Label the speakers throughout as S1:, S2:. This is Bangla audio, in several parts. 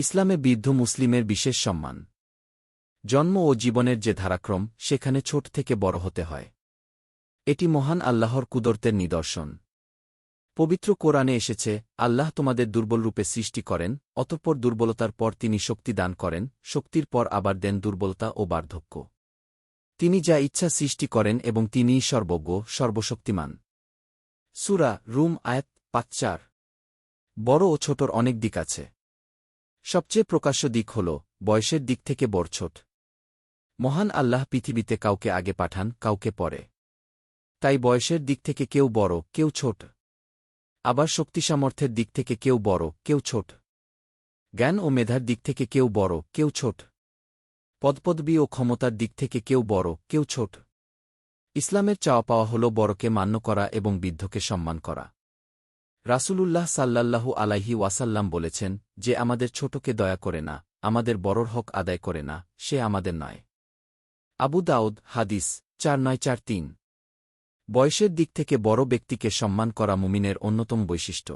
S1: ইসলামে বৃদ্ধ মুসলিমের বিশেষ সম্মান। জন্ম ও জীবনের যে ধারাক্রম, সেখানে ছোট থেকে বড় হতে হয়। এটি মহান আল্লাহর কুদরতের নিদর্শন। পবিত্র কোরআনে এসেছে, আল্লাহ তোমাদের দুর্বলরূপে সৃষ্টি করেন, অতঃপর দুর্বলতার পর তিনি শক্তি দান করেন, শক্তির পর আবার দেন দুর্বলতা ও বার্ধক্য। তিনি যা ইচ্ছা সৃষ্টি করেন এবং তিনিই সর্বজ্ঞ, সর্বশক্তিমান। সুরা রুম আয়াত পাচ্চার বড় ও ছোটর অনেক দিক আছে। সবচেয়ে প্রকাশ্য দিক হল, বয়সের দিক থেকে বড়ছোট মহান আল্লাহ পৃথিবীতে কাউকে আগে পাঠান, কাউকে পরে। তাই বয়সের দিক থেকে কেউ বড়, কেউ ছোট। আবার শক্তি সামর্থ্যের দিক থেকে কেউ বড়, কেউ ছোট। জ্ঞান ও মেধার দিক থেকে কেউ বড়, কেউ ছোট। পদপদবী ও ক্ষমতার দিক থেকে কেউ বড়, কেউ ছোট। ইসলামের চাওয়া পাওয়া হল বড়কে মান্য করা এবং বৃদ্ধকে সম্মান করা। রাসূলুল্লাহ সাল্লাল্লাহু আলাইহি ওয়াসাল্লাম বলেছেন যে আমাদের ছোটকে দয়া করে না, আমাদের বড়র হক আদায় করে না, সে আমাদের নয়। আবু দাউদ, হাদিস, চার নয় চার তিন। বয়সের দিক থেকে বড় ব্যক্তিকে সম্মান করা মুমিনের অন্যতম বৈশিষ্ট্য।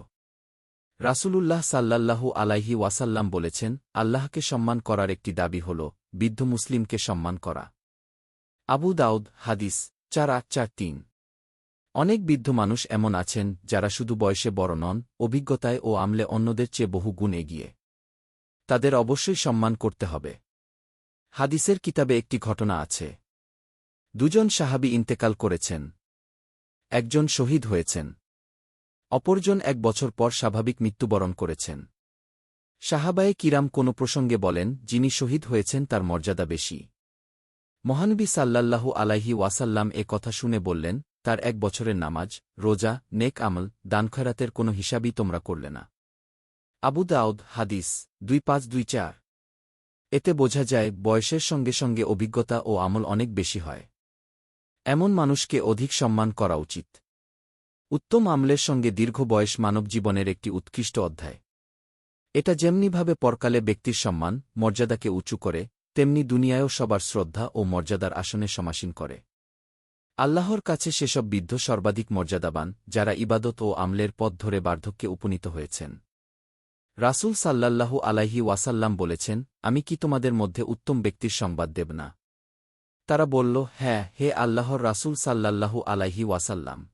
S1: রাসূলুল্লাহ সাল্লাল্লাহু আলাইহি ওয়াসাল্লাম বলেছেন, আল্লাহকে সম্মান করার একটি দাবি হল, বৃদ্ধ মুসলিমকে সম্মান করা। আবু দাউদ, হাদিস, চার আট চার তিন। অনেক বৃদ্ধ মানুষ এমন আছেন, যারা শুধু বয়সে বড় নন, অভিজ্ঞতায় ও আমলে অন্যদের চেয়ে বহু গুণ এগিয়ে। তাদের অবশ্যই সম্মান করতে হবে। হাদিসের কিতাবে একটি ঘটনা আছে। দুজন সাহাবি ইন্তেকাল করেছেন। একজন শহীদ হয়েছেন। অপরজন এক বছর পর স্বাভাবিক মৃত্যুবরণ করেছেন। সাহাবায়ে কিরাম কোনো প্রসঙ্গে বলেন, যিনি শহীদ হয়েছেন তার মর্যাদা বেশি। মহানবী সাল্লাল্লাহু আলাইহি ওয়াসাল্লাম এ কথা শুনে বললেন তার এক বছরের নামাজ, রোজা, নেক আমল দানখয়রাতের কোনো হিসাবই তোমরা করলে না। আবু দাউদ, হাদিস, দুই পাঁচ দুই চার। এতে বোঝা যায়, বয়সের সঙ্গে সঙ্গে অভিজ্ঞতা ও আমল অনেক বেশি হয়। এমন মানুষকে অধিক সম্মান করা উচিত। উত্তম আমলের সঙ্গে দীর্ঘ বয়স মানব জীবনের একটি উৎকৃষ্ট অধ্যায়। এটা যেমনিভাবে পরকালে ব্যক্তির সম্মান, মর্যাদাকে উঁচু করে, তেমনি দুনিয়ায়ও সবার শ্রদ্ধা ও মর্যাদার আসনে সমাসীন করে। আল্লাহর কাছে সেসব বিদ্ধ সর্বাধিক মর্যাদাবান, যারা ইবাদত ও আমলের পথ ধরে বার্ধক্যে উপনীত হয়েছেন। রাসূল সাল্লাল্লাহু আলাইহি ওয়াসাল্লাম বলেছেন, আমি কি তোমাদের মধ্যে উত্তম ব্যক্তির সংবাদ দেব না? তারা বলল হ্যাঁ হে আল্লাহর রাসূল সাল্লাল্লাহু আলাইহি ওয়াসাল্লাম।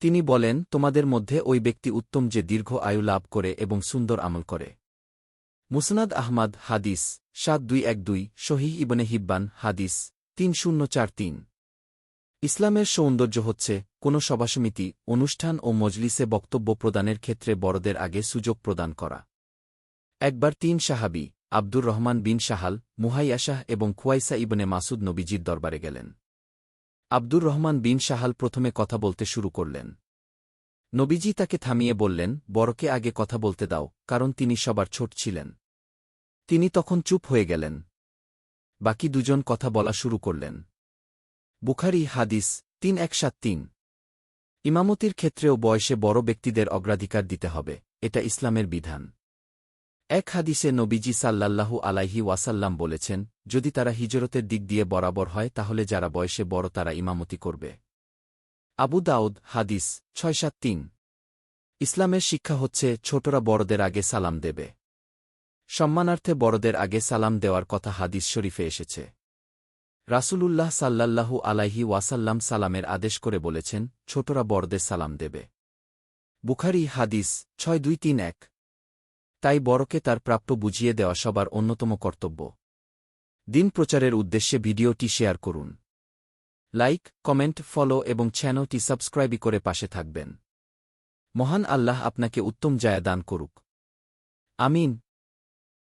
S1: তিনি বলেন, তোমাদের মধ্যে ওই ব্যক্তি উত্তম যে দীর্ঘ আয়ু লাভ করে এবং সুন্দর আমল করে। মুসনাদ আহমাদ, হাদিস, সাত দুই এক দুই শহীহ ইবনে হিব্বান, হাদিস, তিন শূন্য চার তিন। ইসলামের সৌন্দর্য হচ্ছে, কোনো সভাসমিতি, অনুষ্ঠান ও মজলিসে বক্তব্য প্রদানের ক্ষেত্রে বড়দের আগে সুযোগ প্রদান করা। একবার তিন সাহাবি, আব্দুর রহমান বিন শাহাল মুহাইয়াশাহ এবং খুয়াইসা ইবনে মাসুদ নবীজির দরবারে গেলেন। আব্দুর রহমান বিন শাহাল প্রথমে কথা বলতে শুরু করলেন। নবীজি তাকে থামিয়ে বললেন, বড়কে আগে কথা বলতে দাও, কারণ তিনি সবার ছোট ছিলেন। তিনি তখন চুপ হয়ে গেলেন। বাকি দুজন কথা বলা শুরু করলেন। বুখারি হাদিস, তিন এক সাত তিন। ইমামতির ক্ষেত্রেও বয়সে বড় ব্যক্তিদের অগ্রাধিকার দিতে হবে, এটা ইসলামের বিধান। এক হাদিসে নবীজি সাল্লাল্লাহু আলাইহি ওয়াসাল্লাম বলেছেন, যদি তারা হিজরতের দিক দিয়ে বরাবর হয়, তাহলে যারা বয়সে বড় তারা ইমামতি করবে। আবু দাউদ, হাদিস, ছয় সাত তিন। ইসলামের শিক্ষা হচ্ছে, ছোটরা বড়দের আগে সালাম দেবে। সম্মানার্থে বড়দের আগে সালাম দেওয়ার কথা হাদিস শরীফে এসেছে। রাসূলুল্লাহ সাল্লাল্লাহু আলাইহি ওয়াসাল্লাম সালামের আদেশ করে বলেছেন, ছোটরা বড়দের সালাম দেবে। বুখারি হাদিস ছয় দুই তিন এক। তাই বড়কে তার প্রাপ্য বুঝিয়ে দেওয়া সবার অন্যতম কর্তব্য। দিন প্রচারের উদ্দেশ্যে ভিডিওটি শেয়ার করুন। লাইক, কমেন্ট, ফলো এবং চ্যানেলটি সাবস্ক্রাইবই করে পাশে থাকবেন। মহান আল্লাহ আপনাকে উত্তম জায়া দান করুক। আমিন।